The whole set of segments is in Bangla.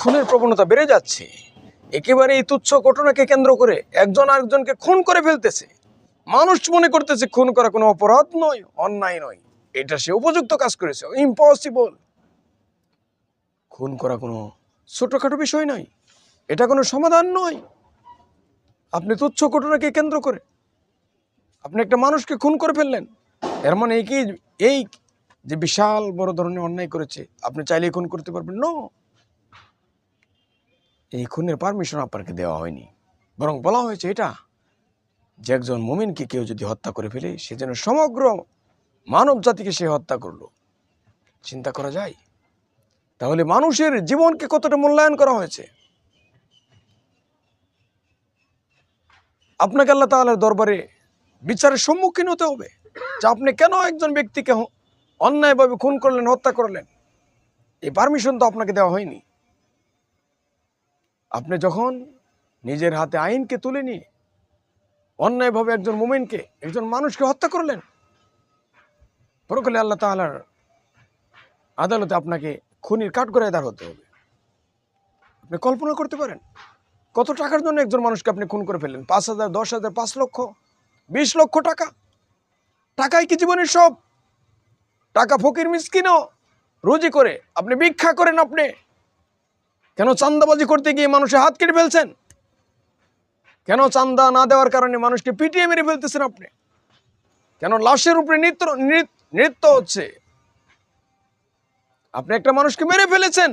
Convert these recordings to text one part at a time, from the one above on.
খুনের প্রবণতা বেড়ে যাচ্ছে। একেবারে এই তুচ্ছ ঘটনাকে কেন্দ্র করে একজন আরেকজনকে খুন করে ফেলতেছে। মানুষ মনে করতেছে খুন করা কোনো অপরাধ নয়, অন্যায় নয়। এটা সে উপযুক্ত কাজ করেছে ইম্পসিবল খুন করা কোনো ছোটখাটো বিষয় নয়, এটা কোনো সমাধান নয়। আপনি তুচ্ছ ঘটনাকে কেন্দ্র করে আপনি একটা মানুষকে খুন করে ফেললেন, এর মানে এই কি? এই যে বিশাল বড় ধরনের অন্যায় করেছে, আপনি চাইলেই খুন করতে পারবেন। ন এই খুনের পারমিশন আপনাকে দেওয়া হয়নি। বরং বলা হয়েছে এটা, যে একজন মুমিনকে কেউ যদি হত্যা করে ফেলে, সে যেন সমগ্র মানব জাতিকে সে হত্যা করল। চিন্তা করা যায়? তাহলে মানুষের জীবনকে কতটা মূল্যায়ন করা হয়েছে? আপনাকে আল্লাহ তাআলার দরবারে বিচারের সম্মুখীন হতে হবে, যে আপনি কেন একজন ব্যক্তিকে অন্যায়ভাবে খুন করলেন, হত্যা করলেন। এই পারমিশন তো আপনাকে দেওয়া হয়নি। আপনি যখন নিজের হাতে আইনকে তুলে নিয়ে অন্যায়ভাবে একজন মুমিনকে, একজন মানুষকে হত্যা করলেন, পরকালে আল্লাহ তাআলার আদালতে আপনাকে খুনির কাঠ করে দাঁড় হতে হবে। আপনি কল্পনা করতে পারেন, কত টাকার জন্য একজন মানুষকে আপনি খুন করে ফেললেন? পাঁচ হাজার, দশ হাজার, পাঁচ লক্ষ, বিশ লক্ষ টাকা? টাকাই কি জীবনের সব? টাকা ফকির মিসকিনও রুজি করে, আপনি ভিক্ষা করেন আপনি কেন চান্দাবাজি করতে গিয়ে মানুষের হাত কেটে ফেলছেন? কেন চান্দা না দেওয়ার কারণে মানুষকে পিটিয়ে মেরে ফেলতেছেন আপনি? কেন লাশের উপরে নৃত্য নৃত্য হচ্ছে? আপনি একটা মানুষকে মেরে ফেলেছেন,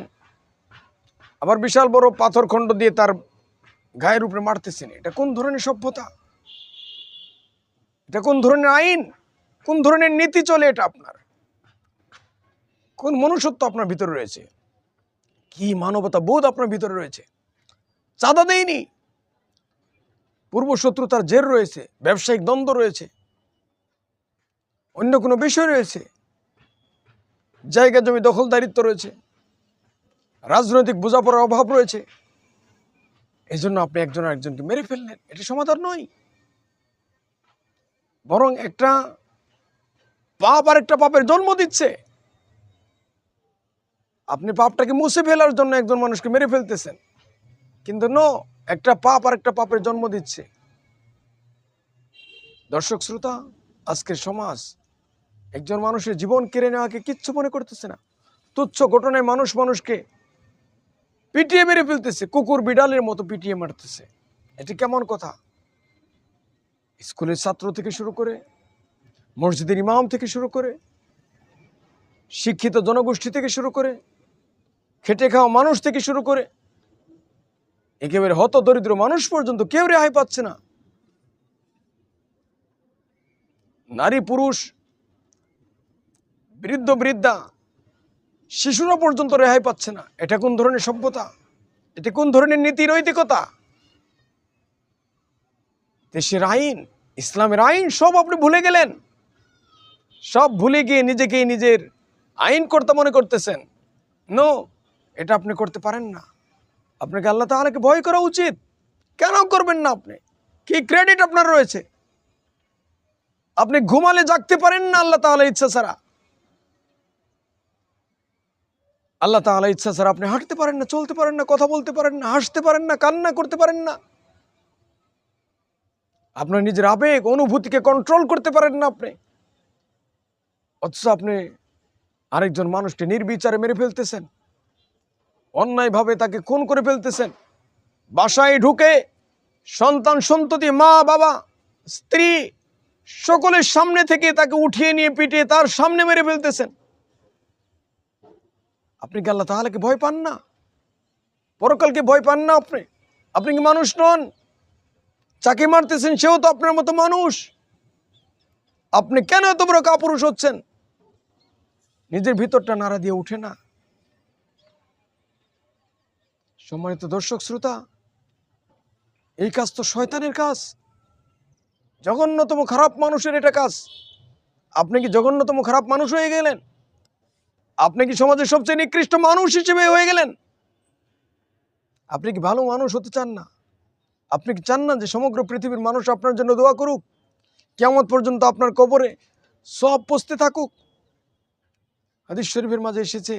আবার বিশাল বড় পাথর খণ্ড দিয়ে তার গায়ের উপরে মারতেছেন। এটা কোন ধরনের সভ্যতা? এটা কোন ধরনের আইন? কোন ধরনের নীতি চলে এটা আপনার? কোন মনুষ্যত্ব আপনার ভিতরে রয়েছে? কি মানবতা বোধ আপনার ভিতরে রয়েছে? চাঁদা দেয়নি। পূর্ব শত্রুতার জের রয়েছে, ব্যবসায়িক দ্বন্দ্ব রয়েছে, অন্য কোনো বিষয় রয়েছে, জায়গা, জমি, দখলদারিত্ব রয়েছে, রাজনৈতিক বোঝাপড়ার অভাব রয়েছে এই জন্য আপনি একজন আরেকজনকে মেরে ফেললেন। এটা সমাধান নয়। বরং একটা পাপ আর একটা পাপের জন্ম দিচ্ছে। আপনি পাপটাকে মুছে ফেলার জন্য একজন মানুষকে মেরে ফেলতেছেন। কিন্তু নো একটা পাপ আর একটা পাপের জন্ম দিচ্ছে। দর্শক শ্রোতা, আজকের সমাজ একজন মানুষের জীবন কেড়ে নেওয়াকে কিচ্ছু মনে করতেছে না। তুচ্ছ ঘটনায় মানুষ মানুষকে পিটিয়ে মেরে ফেলতেছে, কুকুর বিড়ালের মতো পিটিয়ে মারতেছে। এটি কেমন কথা? স্কুলের ছাত্র থেকে শুরু করে, মসজিদের ইমাম থেকে শুরু করে, শিক্ষিত জনগোষ্ঠী থেকে শুরু করে খেটে খাওয়া মানুষ থেকে শুরু করে একেবারে হত দরিদ্র মানুষ পর্যন্ত কেউ রেহাই পাচ্ছে না। নারী, পুরুষ, বৃদ্ধ, বৃদ্ধা, শিশুরা পর্যন্ত রেহাই পাচ্ছে না। এটা কোন ধরনের সভ্যতা? এটা কোন ধরনের নীতি নৈতিকতা? দেশের আইন, ইসলামের আইন সব আপনি ভুলে গেলেন। সব ভুলে গিয়ে নিজেকেই নিজের আইন কর্তা মনে করতেছেন। নো এটা আপনি করতে পারেন না। আপনাকে আল্লাহ তাআলাকে ভয় করা উচিত। কেন করবেন না আপনি? কি ক্রেডিট আপনার রয়েছে? আপনি ঘুমালে জাগতে পারেন না আল্লাহ তাআলা ইচ্ছা ছাড়া। আল্লাহ তাআলা ইচ্ছা ছাড়া আপনি হাঁটতে পারেন না, চলতে পারেন না, কথা বলতে পারেন না, হাসতে পারেন না, কান্না করতে পারেন না। আপনার নিজের আবেগ, অনুভূতিকে কন্ট্রোল করতে পারেন না আপনি। অথচ আপনি আরেকজন মানুষকে নির্বিচারে মেরে ফেলতেছেন। অন্যায়ভাবে তাকে খুন করে ফেলতেছেন। বাসায় ঢুকে সন্তান সন্ততি মা, বাবা, স্ত্রী সকলের সামনে থেকে তাকে উঠিয়ে নিয়ে পিটিয়ে তার সামনে মেরে ফেলতেছেন। আপনি কি আল্লাহ তাহলে ভয় পান না? পরকালকে ভয় পান না আপনি? আপনি কি মানুষ নন? চাকি মারতেছেন, সেও তো আপনার মতো মানুষ। আপনি কেন এত বড় কাপুরুষ হচ্ছেন? নিজের ভিতরটা নাড়া দিয়ে উঠে না। সম্মানিত দর্শক, শ্রোতা, এই কাজ তো শয়তানের কাজ। জঘন্যতম খারাপ মানুষের এটা কাজ। আপনি কি জঘন্যতম খারাপ মানুষ হয়ে গেলেন? আপনি কি সমাজের সবচেয়ে নিকৃষ্ট মানুষ হিসেবে হয়ে গেলেন? আপনি কি ভালো মানুষ হতে চান না? আপনি কি চান না যে সমগ্র পৃথিবীর মানুষ আপনার জন্য দোয়া করুক? কেমন পর্যন্ত আপনার কবরে সব পস্তে থাকুক। হাদিস শরীফের মাঝে এসেছে,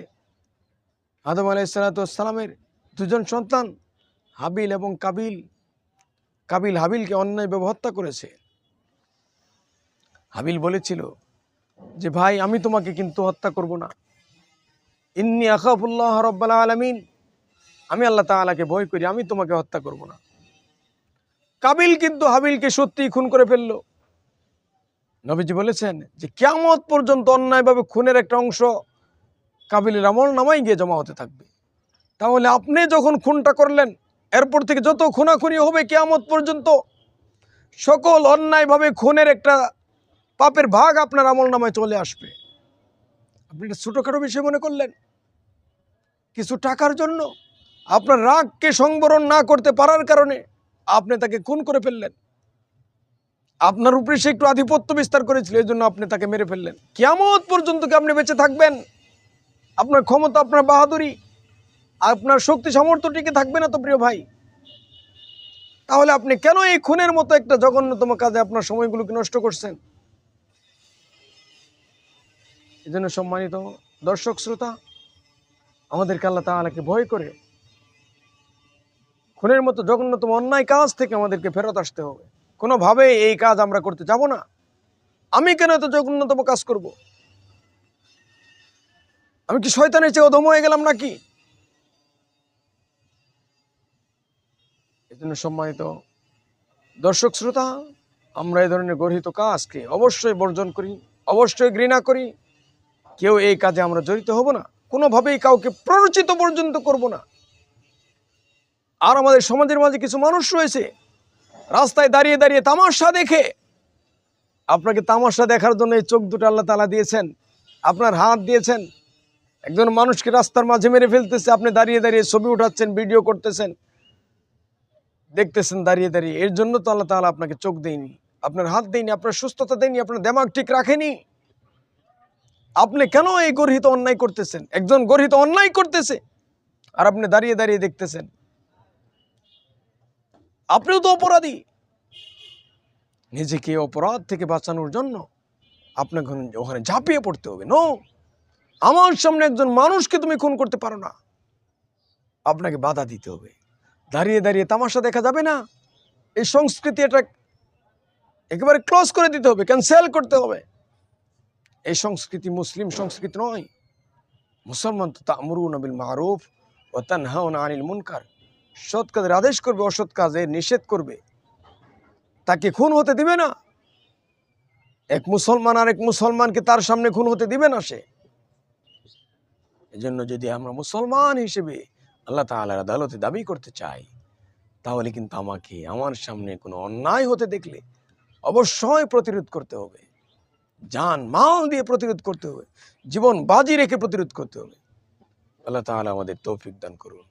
আদম আলাইসালামের দুজন সন্তান, হাবিল এবং কাবিল কাবিল হাবিলকে অন্যায় হত্যা করেছে। হাবিল বলেছিল যে, ভাই, আমি তোমাকে কিন্তু হত্যা করব না। ইন্নি আখাফুল্লাহ রব্বাল আলমিন, আমি আল্লাহ তাআলাকে ভয় করি, আমি তোমাকে হত্যা করব না। কাবিল কিন্তু হাবিলকে সত্যিই খুন করে ফেলল। নবীজি বলেছেন যে কেমত পর্যন্ত অন্যায়ভাবে খুনের একটা অংশ কাবিলের আমল নামাই গিয়ে জমা হতে থাকবে। তাহলে আপনি যখন খুনটা করলেন, এরপর থেকে যত খুনাখুনি হবে কেয়ামত পর্যন্ত, সকল অন্যায়ভাবে খুনের একটা পাপের ভাগ আপনার আমল নামায় চলে আসবে। আপনি এটা ছোটোখাটো বিষয় মনে করলেন? কিছু টাকার জন্য আপনার রাগকে সংবরণ না করতে পারার কারণে আপনি তাকে খুন করে ফেললেন। আপনার উপরে সে একটু আধিপত্য বিস্তার করেছিল, এই জন্য আপনি তাকে মেরে ফেললেন। কেমন পর্যন্ত কি আপনি বেঁচে থাকবেন? আপনার ক্ষমতা, আপনার বাহাদুরি আপনার শক্তি সামর্থ্য টিকে থাকবে না তো প্রিয় ভাই? তাহলে আপনি কেন এই খুনের মতো একটা জঘন্যতম কাজে আপনার সময়গুলোকে নষ্ট করছেন? এই জন্য সম্মানিত দর্শক, শ্রোতা, আমাদেরকে আল্লাহ তাআলাকে ভয় করে খুনের মতো জঘন্যতম অন্যায় কাজ থেকে আমাদেরকে ফেরত আসতে হবে। কোনোভাবে এই কাজ আমরা করতে যাব না। আমি কেন এত জঘন্যতম কাজ করব? আমি কি শয়তানের চেয়ে অধম হয়ে গেলাম নাকি? এই জন্য সম্মানিত দর্শক শ্রোতা, আমরা এই ধরনের গর্হিত কাজকে অবশ্যই বর্জন করি, অবশ্যই ঘৃণা করি। কেউ এই কাজে আমরা জড়িত হব না, কোনোভাবেই কাউকে প্ররোচিত পর্যন্ত করব না। আর আমাদের সমাজের মাঝে কিছু মানুষ রয়েছে, রাস্তায় দাঁড়িয়ে দাঁড়িয়ে তামাশা দেখে। আপনাকে তামাশা দেখার জন্য এই চোখ দুটো আল্লাহ তালা দিয়েছেন, আপনার হাত দিয়েছেন। একজন মানুষকে রাস্তার মাঝে মেরে ফেলতেছে, আপনি দাঁড়িয়ে দাঁড়িয়ে ছবি উঠাচ্ছেন, ভিডিও করতেছেন। দেখতেছেন, দাঁড়িয়ে দাঁড়িয়ে। এর জন্য তো আল্লাহ তাআলা আপনাকে চোখ দেয়নি, আপনার হাত দেয়নি, আপনার সুস্থতা দেয়নি, আপনার দেমাগ ঠিক রাখেনি। আপনি কেন এই গর্হিত অন্যায় করতেছেন? একজন গর্হিত অন্যায় করতেছে, আর আপনি দাঁড়িয়ে দাঁড়িয়ে দেখতেছেন। আপনিও তো অপরাধী। নিজেকে অপরাধ থেকে বাঁচানোর জন্য আপনাকে ওখানে ঝাঁপিয়ে পড়তে হবে। নো আমার সামনে একজন মানুষকে তুমি খুন করতে পারো না। আপনাকে বাধা দিতে হবে। দাঁড়িয়ে দাঁড়িয়ে তামাশা দেখা যাবে না। এই সংস্কৃতি এটা একেবারে ক্লোজ করে দিতে হবে ক্যান্সেল করতে হবে। এই সংস্কৃতি মুসলিম সংস্কৃতি নয়। মুসলমান তো তামরু নবিল মারুফ ও তানহাউন আনিল মুনকার। সৎ কাজের আদেশ করবে, অসৎ কাজে নিষেধ করবে। তাকে খুন হতে দিবে না। এক মুসলমান আর এক মুসলমানকে তার সামনে খুন হতে দিবে না সে। এজন্য যদি আমরা মুসলমান হিসেবে আল্লাহ তাহলে আদালতে দাবি করতে চাই তাহলে কিন্তু আমাকে, আমার সামনে কোনো অন্যায় হতে দেখলে অবশ্যই প্রতিরোধ করতে হবে। যান মাল দিয়ে প্রতিরোধ করতে হবে। জীবন বাজি রেখে প্রতিরোধ করতে হবে। আল্লাহ তাহলে আমাদের তৌফিক দান করুন।